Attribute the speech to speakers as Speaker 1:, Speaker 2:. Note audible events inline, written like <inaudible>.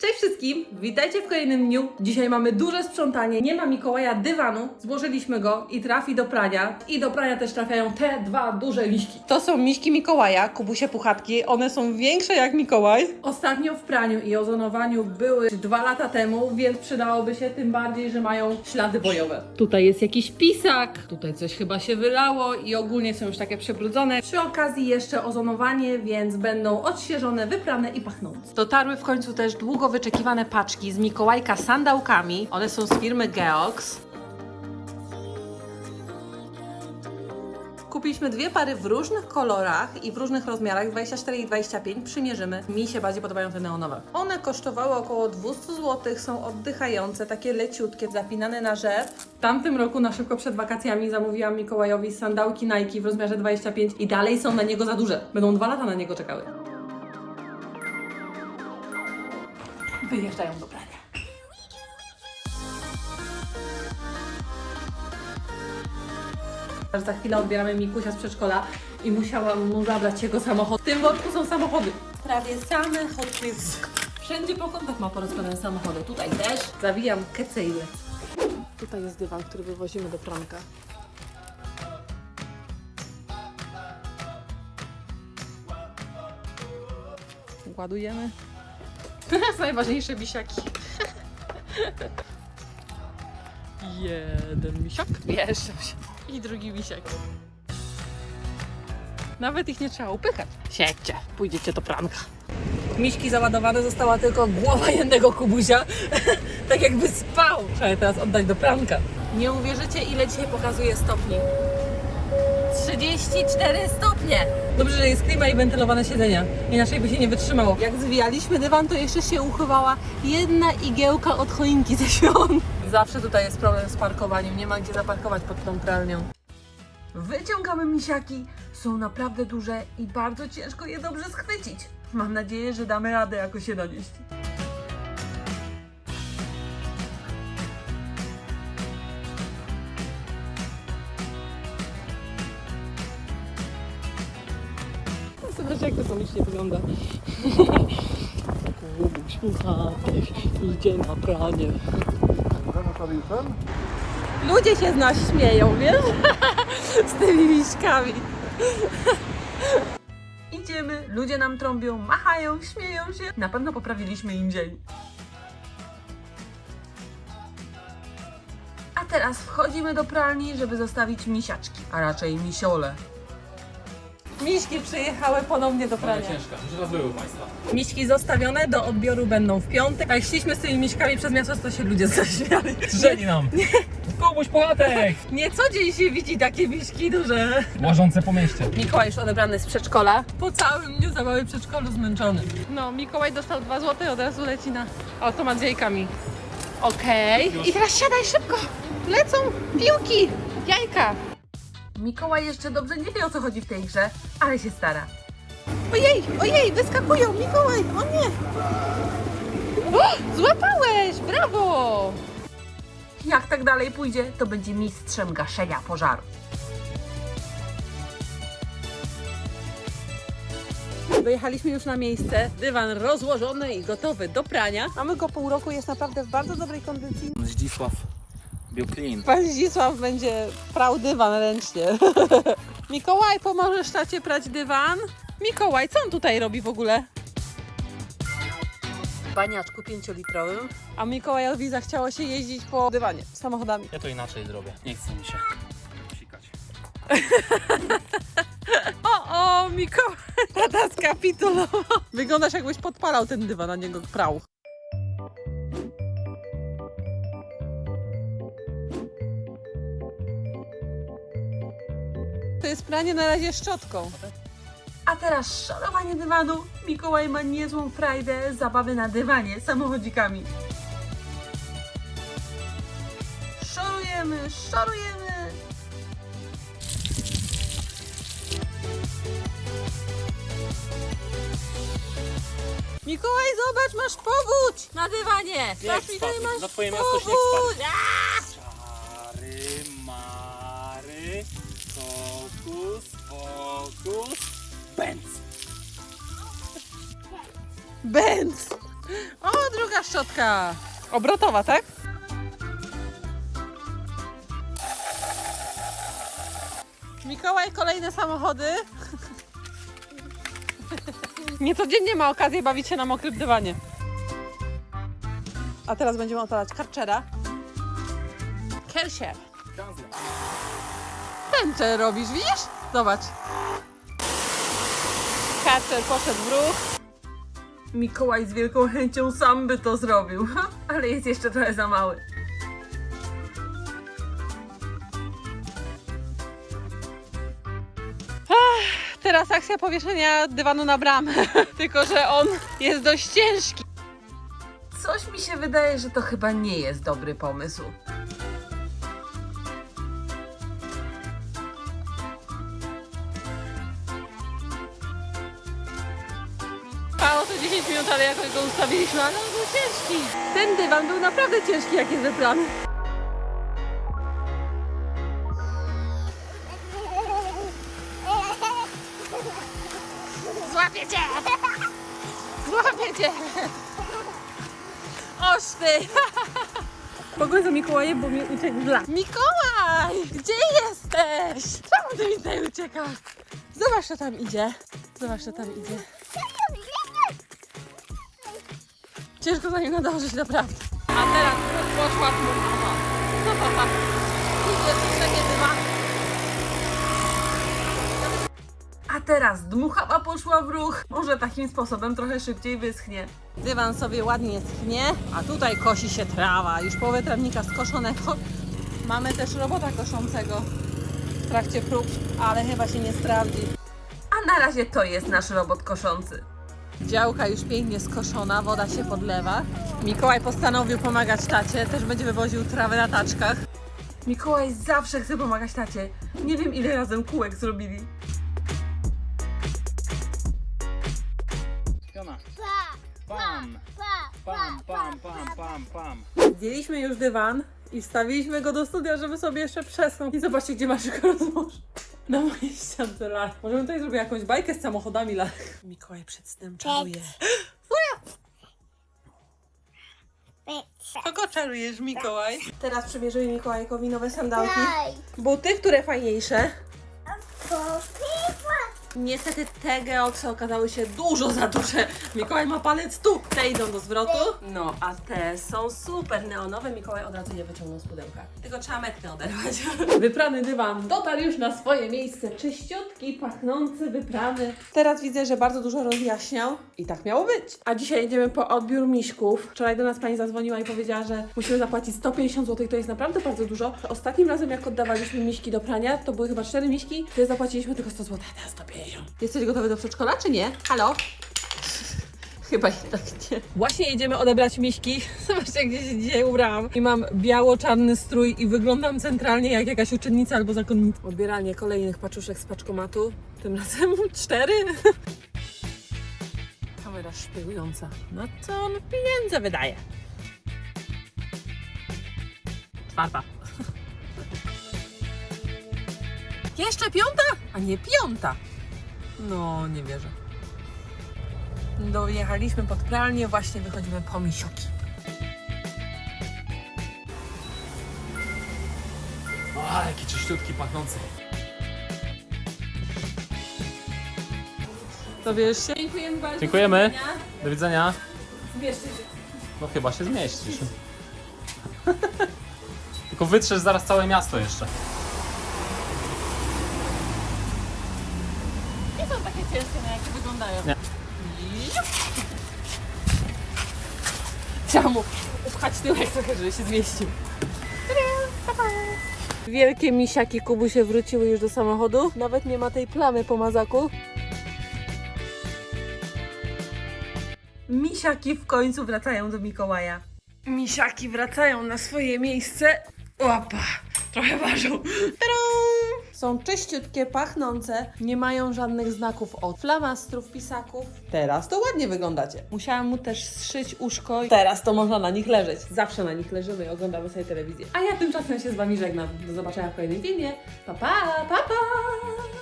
Speaker 1: Cześć wszystkim, witajcie w kolejnym dniu. Dzisiaj mamy duże sprzątanie. Nie ma Mikołaja dywanu, złożyliśmy go i trafi do prania. I do prania też trafiają te dwa duże liśki. To są miśki Mikołaja, Kubusie Puchatki. One są większe jak Mikołaj. Ostatnio w praniu i ozonowaniu były dwa lata temu, więc przydałoby się tym bardziej, że mają ślady bojowe. Tutaj jest jakiś pisak, tutaj coś chyba się wylało i ogólnie są już takie przebrudzone. Przy okazji jeszcze ozonowanie, więc będą odświeżone, wyprane i pachnące. Dotarły w końcu też długo wyczekiwane paczki z Mikołajka sandałkami. One są z firmy Geox. Kupiliśmy dwie pary w różnych kolorach i w różnych rozmiarach, 24 i 25. Przymierzymy. Mi się bardziej podobają te neonowe. One kosztowały około 200 zł, są oddychające, takie leciutkie, zapinane na rzep. W tamtym roku na szybko przed wakacjami zamówiłam Mikołajowi sandałki Nike w rozmiarze 25 i dalej są na niego za duże. Będą dwa lata na niego czekały. Wyjeżdżają do prania. Za chwilę odbieramy Mikusia z przedszkola i musiałam mu zabrać jego samochód. W tym worku są samochody. Prawie same Hot Wheels. Wszędzie po kątach ma porozkładane samochody. Tutaj też. Zawijam kece i lecę. Tutaj jest dywan, który wywozimy do pranka. Ładujemy. Najważniejsze misiaki. Jeden misiak. Się. I drugi misiak. Nawet ich nie trzeba upychać. Siedźcie, pójdziecie do pranka. Miśki załadowane, została tylko głowa jednego kubusia. <laughs> tak jakby spał. Trzeba je teraz oddać do pranka. Nie uwierzycie, ile dzisiaj pokazuje stopni. 34 stopnie! Dobrze, że jest klima i wentylowane siedzenia. Inaczej by się nie wytrzymało. Jak zwijaliśmy dywan, to jeszcze się uchowała jedna igiełka od choinki ze świąt. Zawsze tutaj jest problem z parkowaniem. Nie ma gdzie zaparkować pod tą pralnią. Wyciągamy misiaki. Są naprawdę duże i bardzo ciężko je dobrze schwycić. Mam nadzieję, że damy radę jakoś je donieść. Zobacz jak to komicznie wygląda. Kubuś puchatek idzie na pranie. Ludzie się z nas śmieją, wiesz? z tymi miśkami. Idziemy, ludzie nam trąbią, machają, śmieją się. Na pewno poprawiliśmy im dzień. A teraz wchodzimy do pralni, żeby zostawić misiaczki, a raczej misiole. Miśki przyjechały ponownie do prania.
Speaker 2: ciężka, już raz były u Państwa.
Speaker 1: Miśki zostawione do odbioru będą w piątek. A jak szliśmy z tymi miśkami przez miasto, to się ludzie <laughs> zaśmiali.
Speaker 2: Strzeli nam! Kubuś Puchatek! <laughs>
Speaker 1: Nie co dzień się widzi takie miśki duże.
Speaker 2: Łażące po mieście.
Speaker 1: Mikołaj już odebrany z przedszkola. Po całym dniu zabawy w przedszkolu zmęczony. No, Mikołaj dostał 2 zł i od razu leci na automat z jajkami. Okej. I teraz siadaj szybko. Lecą piłki, jajka. Mikołaj jeszcze dobrze nie wie o co chodzi w tej grze, ale się stara. Ojej, ojej, wyskakują, Mikołaj, o nie. O, złapałeś, brawo. Jak tak dalej pójdzie, to będzie mistrzem gaszenia pożaru. Wyjechaliśmy już na miejsce, dywan rozłożony i gotowy do prania. Mamy go pół roku, jest naprawdę w bardzo dobrej kondycji.
Speaker 2: Zdzisław Biuklin.
Speaker 1: Pan Zdzisław będzie prał dywan ręcznie. <laughs> Mikołaj, pomożesz tacie prać dywan? Mikołaj, co on tutaj robi w ogóle? W baniaczku pięciolitrowym. A Mikołajowi zachciało się jeździć po dywanie samochodami.
Speaker 2: Ja to inaczej zrobię. Nie chce mi się sikać. <laughs>
Speaker 1: O, o, Mikołaj, <laughs> tata skapitulował. Wyglądasz jakbyś podpalał ten dywan, a niego prał. To jest pranie na razie szczotką. A teraz szorowanie dywanu. Mikołaj ma niezłą frajdę zabawy na dywanie samochodzikami. Szorujemy, szorujemy. Mikołaj, zobacz, masz powódź na dywanie. Masz
Speaker 2: Na twoje miasto śnieg
Speaker 1: powódź. A!
Speaker 2: Fokus, pędz.
Speaker 1: Benz. O, druga szczotka. Obrotowa, tak? Mikołaj, kolejne samochody. <laughs> Niecodziennie ma okazję bawić się na mokrym dywanie. A teraz będziemy otalać karczera. Kersier. Tęczę robisz, widzisz? Zobacz. Karczer poszedł w ruch. Mikołaj z wielką chęcią sam by to zrobił, ale jest jeszcze trochę za mały. Ach, Teraz akcja powieszenia dywanu na bramę, <laughs> tylko że on jest dość ciężki. Coś mi się wydaje, że to chyba nie jest dobry pomysł. 10 minut, ale jakoś go ustawiliśmy, ale on był ciężki. Ten dywan był naprawdę ciężki, jak jest wybrany. Złapię cię! Złapię cię! Oż ty! Za Mikołajem, bo mi uciekł dla. Mikołaj! Gdzie jesteś? Czemu ty mi tutaj uciekasz? Zobacz, co tam idzie. Zobacz, co tam idzie. Ciężko za nim nadążyć, naprawdę. A teraz poszła mama. Idzie tu takie dyma. A teraz dmuchała poszła w ruch. Może takim sposobem trochę szybciej wyschnie. Dywan sobie ładnie schnie, a tutaj kosi się trawa. Już połowę trawnika skoszonego. Mamy też robota koszącego w trakcie prób, ale chyba się nie sprawdzi. A na razie to jest nasz robot koszący. Działka już pięknie skoszona, woda się podlewa. Mikołaj postanowił pomagać tacie, też będzie wywoził trawę na taczkach. Mikołaj zawsze chce pomagać tacie. Nie wiem ile razem kółek zrobili.
Speaker 2: Piona. Pam, pam, pam, pam, pam, pam.
Speaker 1: Zdjęliśmy już dywan i wstawiliśmy go do studia, żeby sobie jeszcze przesnął. I zobaczcie, gdzie masz go rozłożył. Na mojej ściance lalek. Możemy tutaj zrobić jakąś bajkę z samochodami lalek. Mikołaj przed snem czaruje. Kogo czarujesz, Mikołaj? Teraz przymierzymy Mikołajkowi nowe sandałki. Buty, które fajniejsze. Niestety te geoksy okazały się dużo za duże. Mikołaj ma palec tu. Te idą do zwrotu. No, a te są super neonowe. Mikołaj od razu je wyciągnął z pudełka. Tylko trzeba metkę oderwać. <laughs> Wyprany dywan dotarł już na swoje miejsce. Czyściutki, pachnący, wyprany. Teraz widzę, że bardzo dużo rozjaśniał. I tak miało być. A dzisiaj jedziemy po odbiór miśków. Wczoraj do nas pani zadzwoniła i powiedziała, że musimy zapłacić 150 zł. To jest naprawdę bardzo dużo. Ostatnim razem, jak oddawaliśmy miśki do prania, to były chyba 4 miśki. To zapłaciliśmy tylko 100 zł, a teraz 150. Jesteś gotowy do przedszkola, czy nie? Halo? <laughs> Chyba jednak nie. Właśnie jedziemy odebrać miśki. <laughs> Zobaczcie, gdzie się dzisiaj ubrałam. I mam biało-czarny strój i wyglądam centralnie jak jakaś uczennica albo zakonnica. Odbieranie kolejnych paczuszek z paczkomatu. Tym razem <laughs> cztery. Kamera szpiegująca. No co on pieniądze wydaje? Czwarta. Jeszcze piąta? A nie piąta. No, nie wierzę. Dojechaliśmy pod pralnię, właśnie wychodzimy po misioki.
Speaker 2: O, jaki czyściutki, pachnący.
Speaker 1: To wiesz się? Dziękujemy bardzo.
Speaker 2: Dziękujemy. Do widzenia.
Speaker 1: Zbierzcie się.
Speaker 2: No chyba się zmieścisz. <laughs> Tylko wytrzesz zaraz całe miasto jeszcze.
Speaker 1: Nie ciężkie, na jakie wyglądają.
Speaker 2: Nie.
Speaker 1: Chciałam mu upchać tyłek trochę, żeby się zmieścił. Wielkie misiaki Kubusie wróciły już do samochodu. Nawet nie ma tej plamy po mazaku. Misiaki w końcu wracają do Mikołaja. Misiaki wracają na swoje miejsce. Opa, trochę ważą. Tadam! Są czyściutkie, pachnące, nie mają żadnych znaków od flamastrów, pisaków. Teraz to ładnie wyglądacie. Musiałam mu też zszyć uszko. Teraz to można na nich leżeć. Zawsze na nich leżymy i oglądamy sobie telewizję. A ja tymczasem się z Wami żegnam. Do zobaczenia w kolejnym filmie. Pa, pa, pa, pa!